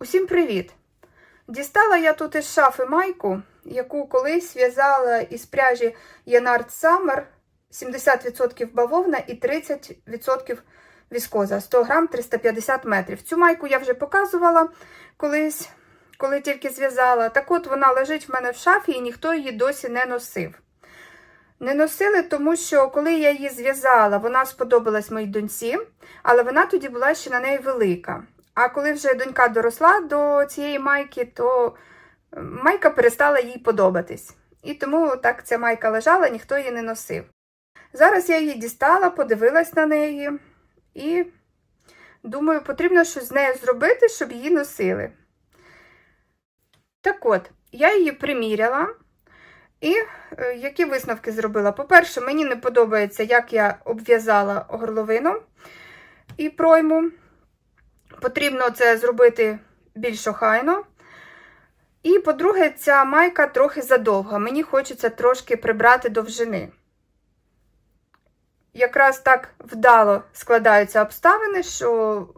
Усім привіт! Дістала я тут із шафи майку, яку колись в'язала із пряжі Янард Summer 70% бавовна і 30% віскоза, 100 грам 350 метрів. Цю майку я вже показувала колись, коли тільки зв'язала. Так от вона лежить в мене в шафі і ніхто її досі не носив. Не носили, тому що коли я її зв'язала, вона сподобалась моїй доньці, але вона тоді була ще на неї велика. А коли вже донька доросла до цієї майки, то майка перестала їй подобатись. І тому так ця майка лежала, ніхто її не носив. Зараз я її дістала, подивилась на неї і думаю, потрібно щось з нею зробити, щоб її носили. Так от, я її приміряла. І е, які висновки зробила? По-перше, мені не подобається, як я обв'язала горловину і пройму. Потрібно це зробити більш охайно. І, по-друге, ця майка трохи задовга. Мені хочеться трошки прибрати довжини. Якраз так вдало складаються обставини, що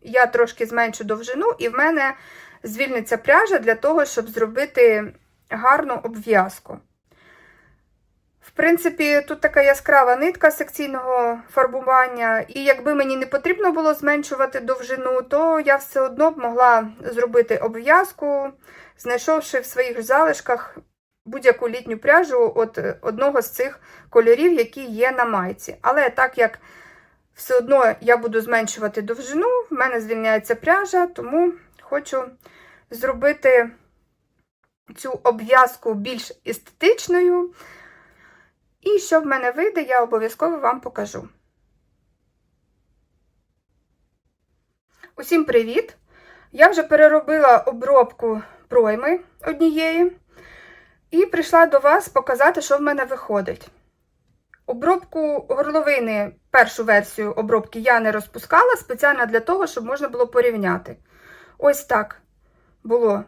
я трошки зменшу довжину, і в мене звільниться пряжа для того, щоб зробити гарну обв'язку. В принципі, тут така яскрава нитка секційного фарбування, і якби мені не потрібно було зменшувати довжину, то я все одно б могла зробити обв'язку, знайшовши в своїх залишках будь-яку літню пряжу от одного з цих кольорів, які є на майці. Але так як все одно я буду зменшувати довжину, в мене звільняється пряжа, тому хочу зробити цю обв'язку більш естетичною. І що в мене вийде, я обов'язково вам покажу. Усім привіт! Я вже переробила обробку пройми однієї і прийшла до вас показати, що в мене виходить. Обробку горловини, першу версію обробки я не розпускала спеціально для того, щоб можна було порівняти. Ось так було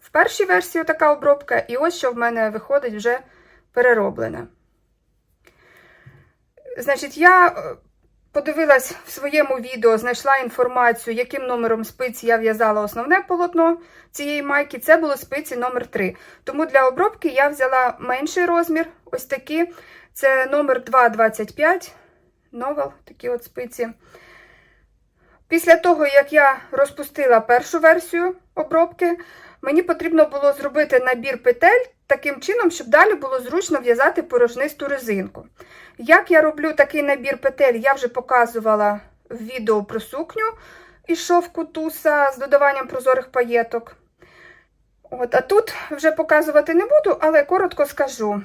в першій версії така обробка, і ось що в мене виходить вже перероблене. Значить, я подивилась в своєму відео, знайшла інформацію, яким номером спиці я в'язала основне полотно цієї майки. Це було спиці номер 3 Тому для обробки я взяла менший розмір, ось такі. Це номер 2,25 новел, такі от спиці. Після того, як я розпустила першу версію обробки, мені потрібно було зробити набір петель таким чином, щоб далі було зручно в'язати порожнисту резинку. Як я роблю такий набір петель, я вже показувала в відео про сукню із шовку туса з додаванням прозорих паєток. От, А тут вже показувати не буду, але коротко скажу.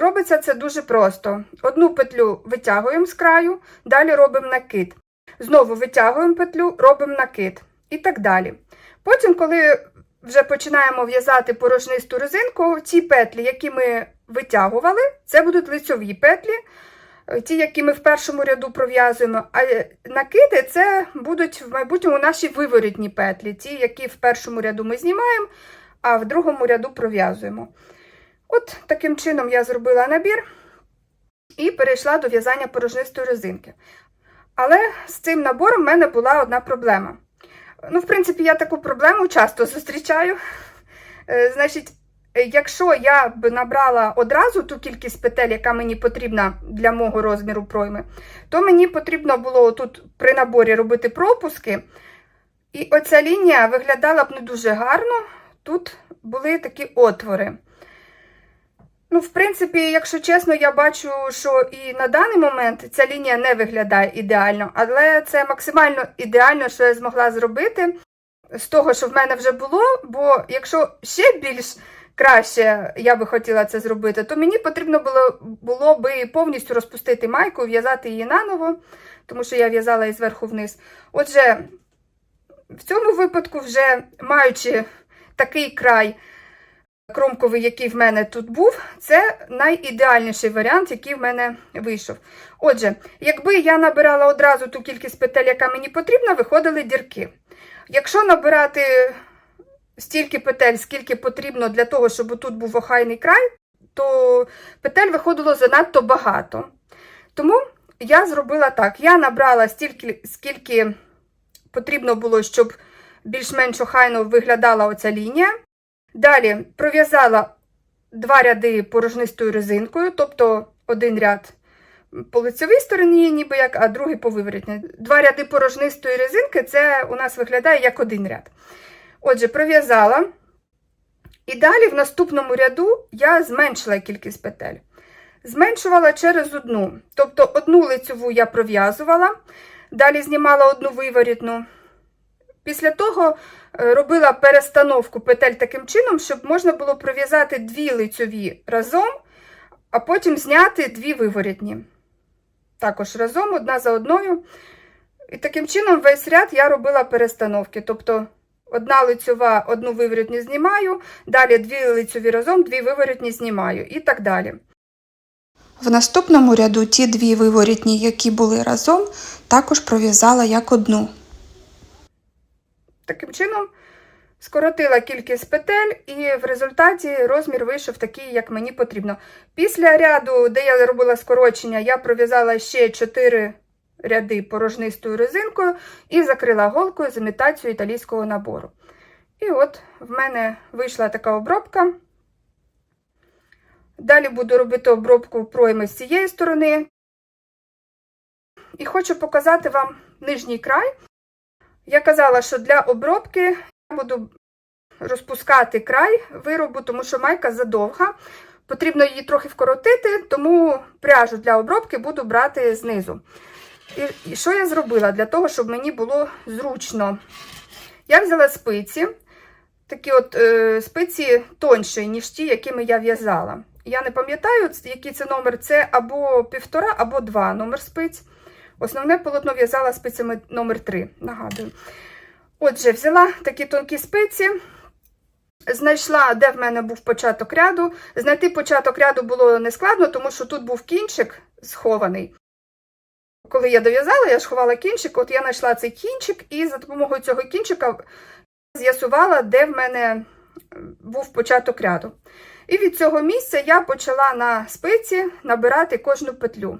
Робиться це дуже просто. Одну петлю витягуємо з краю, далі робимо накид. Знову витягуємо петлю, робимо накид і так далі. Потім, коли вже починаємо в'язати порожнисту резинку, ті петлі, які ми витягували, це будуть лицьові петлі, ті, які ми в першому ряду пров'язуємо, а накиди це будуть в майбутньому наші виворітні петлі, ті, які в першому ряду ми знімаємо, а в другому ряду пров'язуємо. От таким чином я зробила набір і перейшла до в'язання порожнистої резинки. Але з цим набором в мене була одна проблема. Ну, в принципі, я таку проблему часто зустрічаю. Значить, якщо я б набрала одразу ту кількість петель, яка мені потрібна для мого розміру пройми, то мені потрібно було тут при наборі робити пропуски. І оця лінія виглядала б не дуже гарно. Тут були такі отвори. Ну, в принципі, якщо чесно, я бачу, що і на даний момент ця лінія не виглядає ідеально, але це максимально ідеально, що я змогла зробити з того, що в мене вже було. Бо якщо ще більш краще я би хотіла це зробити, то мені потрібно було було би повністю розпустити майку, в'язати її наново, тому що я в'язала її зверху вниз. Отже, в цьому випадку, вже маючи такий край кромковий, який в мене тут був, це найідеальніший варіант, який в мене вийшов. Отже, якби я набирала одразу ту кількість петель, яка мені потрібна, виходили дірки. Якщо набирати стільки петель, скільки потрібно для того, щоб тут був охайний край, то петель виходило занадто багато. Тому я зробила так: я набрала стільки, скільки потрібно було, щоб більш-менш охайно виглядала оця лінія. Далі пров'язала два ряди порожнистою резинкою, тобто один ряд по лицевій стороні, ніби як, а другий по виворітній. Два ряди порожнистої резинки це у нас виглядає як один ряд. Отже, пров'язала. І далі в наступному ряду я зменшила кількість петель. Зменшувала через одну. Тобто одну лицеву я пров'язувала, далі знімала одну виворітну. Після того е, робила перестановку петель таким чином, щоб можна було пров'язати дві лицьові разом, а потім зняти дві виворітні. Також разом, одна за одною. І таким чином весь ряд я робила перестановки. Тобто одна лицьова, одну виворітню знімаю, далі дві лицьові разом, дві виворітні знімаю і так далі. В наступному ряду ті дві виворітні, які були разом, також пров'язала як одну. Таким чином скоротила кількість петель, і в результаті розмір вийшов такий, як мені потрібно. Після ряду, де я робила скорочення, я пров'язала ще 4 ряди порожнистою резинкою і закрила голкою з імітацією італійського набору. І от в мене вийшла така обробка. Далі буду робити обробку пройми з цієї сторони. І хочу показати вам нижній край. Я казала, що для обробки я буду розпускати край виробу, тому що майка задовга. Потрібно її трохи вкоротити, тому пряжу для обробки буду брати знизу. І, що я зробила для того, щоб мені було зручно? Я взяла спиці, такі от е, спиці тонші, ніж ті, якими я в'язала. Я не пам'ятаю, який це номер, це або півтора, або два номер спиць. Основне полотно в'язала спицями номер 3 нагадую. Отже, взяла такі тонкі спиці, знайшла, де в мене був початок ряду. Знайти початок ряду було нескладно, тому що тут був кінчик схований. Коли я дов'язала, я ж ховала кінчик, от я знайшла цей кінчик, і за допомогою цього кінчика з'ясувала, де в мене був початок ряду. І від цього місця я почала на спиці набирати кожну петлю.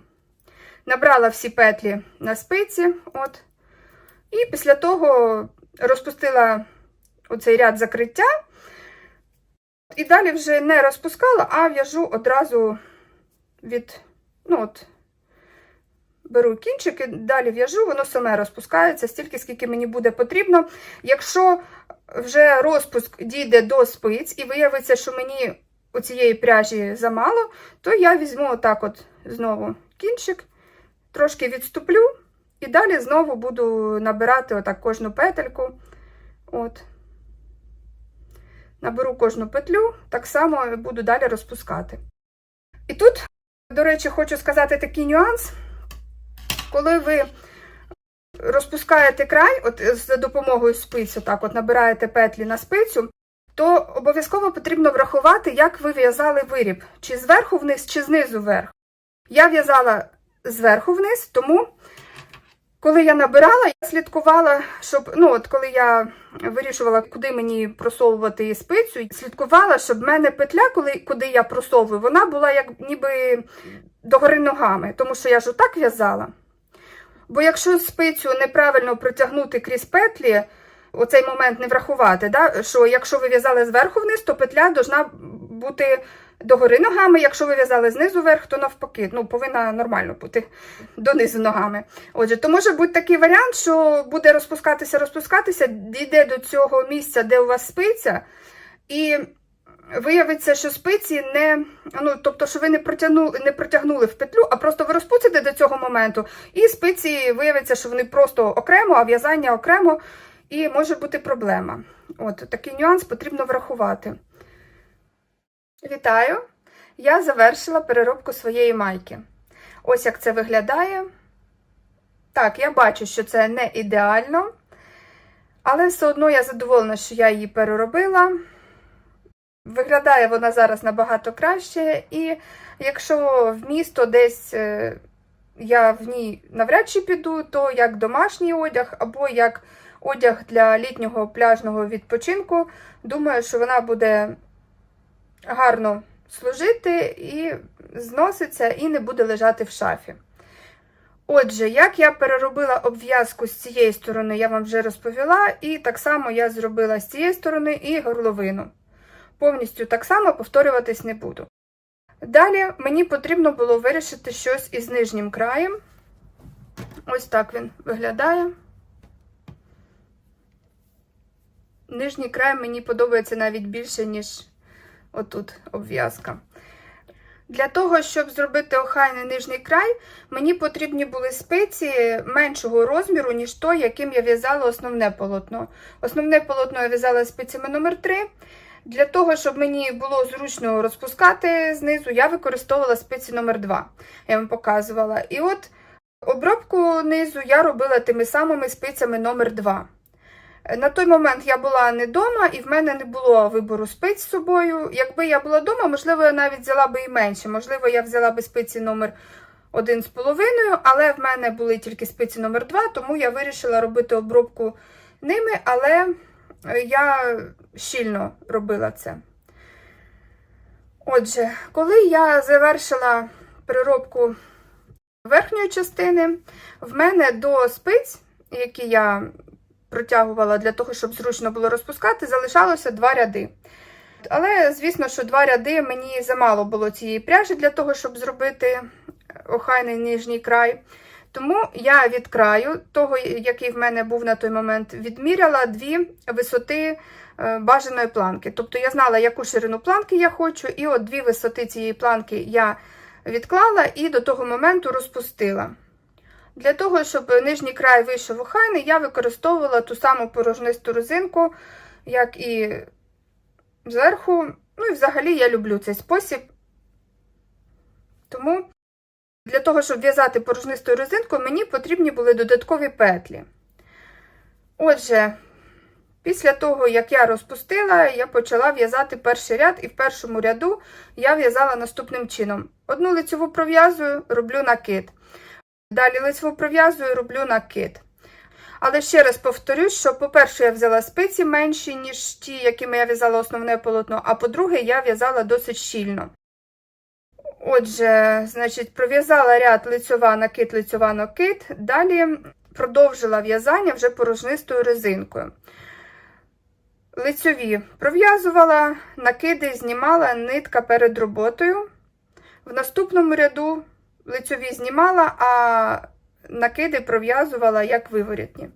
Набрала всі петлі на спиці, от, і після того розпустила оцей ряд закриття. І далі вже не розпускала, а в'яжу одразу від, ну от, беру кінчики, далі в'яжу, воно саме розпускається стільки, скільки мені буде потрібно. Якщо вже розпуск дійде до спиць і виявиться, що мені у цієї пряжі замало, то я візьму отак от знову кінчик, трошки відступлю, і далі знову буду набирати отак кожну петельку. От. Наберу кожну петлю, так само буду далі розпускати. І тут, до речі, хочу сказати такий нюанс. Коли ви розпускаєте край, от за допомогою спиць, отак от набираєте петлі на спицю, то обов'язково потрібно врахувати, як ви в'язали виріб, чи зверху вниз, чи знизу вверх. Я в'язала зверху вниз, тому, коли я набирала, я слідкувала, щоб, ну, от коли я вирішувала, куди мені просовувати спицю, слідкувала, щоб в мене петля, коли, куди я просовую, вона була як ніби догори ногами, тому що я ж отак в'язала. Бо якщо спицю неправильно протягнути крізь петлі, оцей момент не врахувати, да? що якщо ви в'язали зверху вниз, то петля повинна бути догори ногами, якщо ви в'язали знизу вверх, то навпаки, ну, повинна нормально бути донизу ногами. Отже, то може бути такий варіант, що буде розпускатися, розпускатися, дійде до цього місця, де у вас спиця, і виявиться, що спиці не, ну, тобто, що ви не протягнули, не протягнули в петлю, а просто ви розпустите до цього моменту, і спиці виявиться, що вони просто окремо, а в'язання окремо, і може бути проблема. От такий нюанс потрібно врахувати. Вітаю! Я завершила переробку своєї майки. Ось як це виглядає. Так, я бачу, що це не ідеально, але все одно я задоволена, що я її переробила. Виглядає вона зараз набагато краще, і якщо в місто десь е, я в ній навряд чи піду, то як домашній одяг або як одяг для літнього пляжного відпочинку, думаю, що вона буде гарно служити і зноситься, і не буде лежати в шафі. Отже, як я переробила обв'язку з цієї сторони, я вам вже розповіла, і так само я зробила з цієї сторони і горловину. Повністю так само повторюватись не буду. Далі мені потрібно було вирішити щось із нижнім краєм. Ось так він виглядає. Нижній край мені подобається навіть більше, ніж отут обв'язка. Для того, щоб зробити охайний нижній край, мені потрібні були спиці меншого розміру, ніж той, яким я в'язала основне полотно. Основне полотно я в'язала спицями номер 3 Для того, щоб мені було зручно розпускати знизу, я використовувала спиці номер 2 Я вам показувала. І от обробку низу я робила тими самими спицями номер 2 на той момент я була не вдома, і в мене не було вибору спиць з собою. Якби я була вдома, можливо, я навіть взяла би і менше. Можливо, я взяла би спиці номер 1,5, але в мене були тільки спиці номер 2 тому я вирішила робити обробку ними, але я щільно робила це. Отже, коли я завершила переробку верхньої частини, в мене до спиць, які я протягувала для того, щоб зручно було розпускати, залишалося два ряди. Але, звісно, що два ряди мені замало було цієї пряжі для того, щоб зробити охайний нижній край. Тому я від краю, того, який в мене був на той момент, відміряла дві висоти е, бажаної планки. Тобто я знала, яку ширину планки я хочу, і от дві висоти цієї планки я відклала і до того моменту розпустила. Для того, щоб нижній край вийшов охайний, я використовувала ту саму порожнисту резинку, як і зверху. Ну і взагалі я люблю цей спосіб. Тому для того, щоб в'язати порожнистою резинкою, мені потрібні були додаткові петлі. Отже, після того, як я розпустила, я почала в'язати перший ряд, і в першому ряду я в'язала наступним чином: одну лицьову пров'язую, роблю накид. Далі лицьву пров'язую, роблю накид. Але ще раз повторюсь, що, по-перше, я взяла спиці менші, ніж ті, якими я в'язала основне полотно, а по-друге, я в'язала досить щільно. Отже, значить, пров'язала ряд лицьова, накид, лицьова, накид. Далі продовжила в'язання вже порожнистою резинкою. Лицьові пров'язувала, накиди знімала нитка перед роботою. В наступному ряду лицьові знімала, а накиди пров'язувала як виворітні.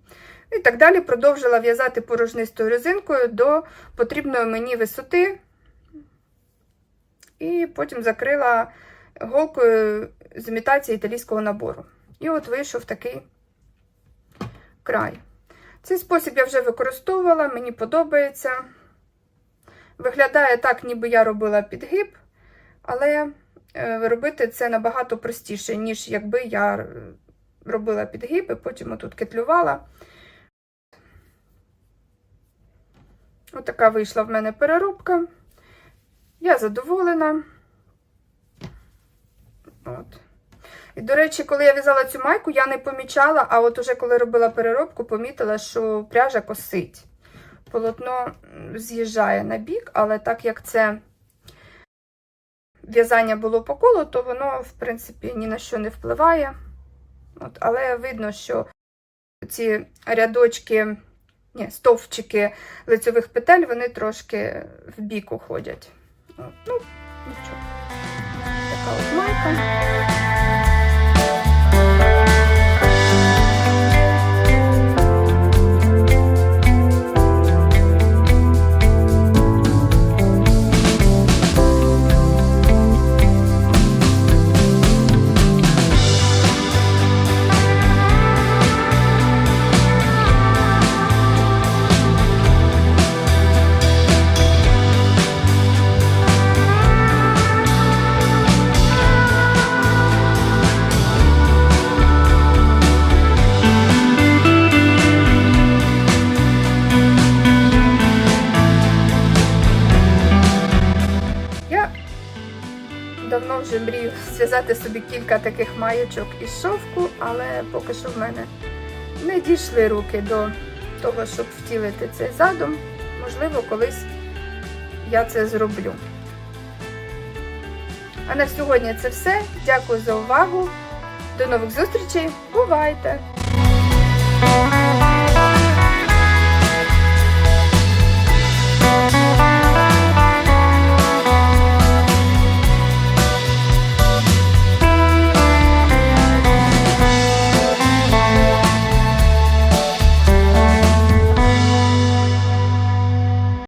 І так далі продовжила в'язати порожнистою резинкою до потрібної мені висоти, і потім закрила голкою з імітації італійського набору. І от вийшов такий край. Цей спосіб я вже використовувала, мені подобається. Виглядає так, ніби я робила підгиб, але робити це набагато простіше, ніж якби я робила підгиб і потім отут кетлювала. Отака вийшла в мене переробка. Я задоволена. От. І, до речі, коли я в'язала цю майку, я не помічала, а от уже коли робила переробку, помітила, що пряжа косить. Полотно з'їжджає на бік, але так як це в'язання було по колу, то воно, в принципі, ні на що не впливає. От, Але видно, що ці рядочки, ні, стовпчики лицьових петель, вони трошки в бік уходять. От, ну, нічого. Така от майка. зв'язати собі кілька таких маючок і шовку, але поки що в мене не дійшли руки до того, щоб втілити цей задум. Можливо, колись я це зроблю. А на сьогодні це все. Дякую за увагу. До нових зустрічей. Бувайте!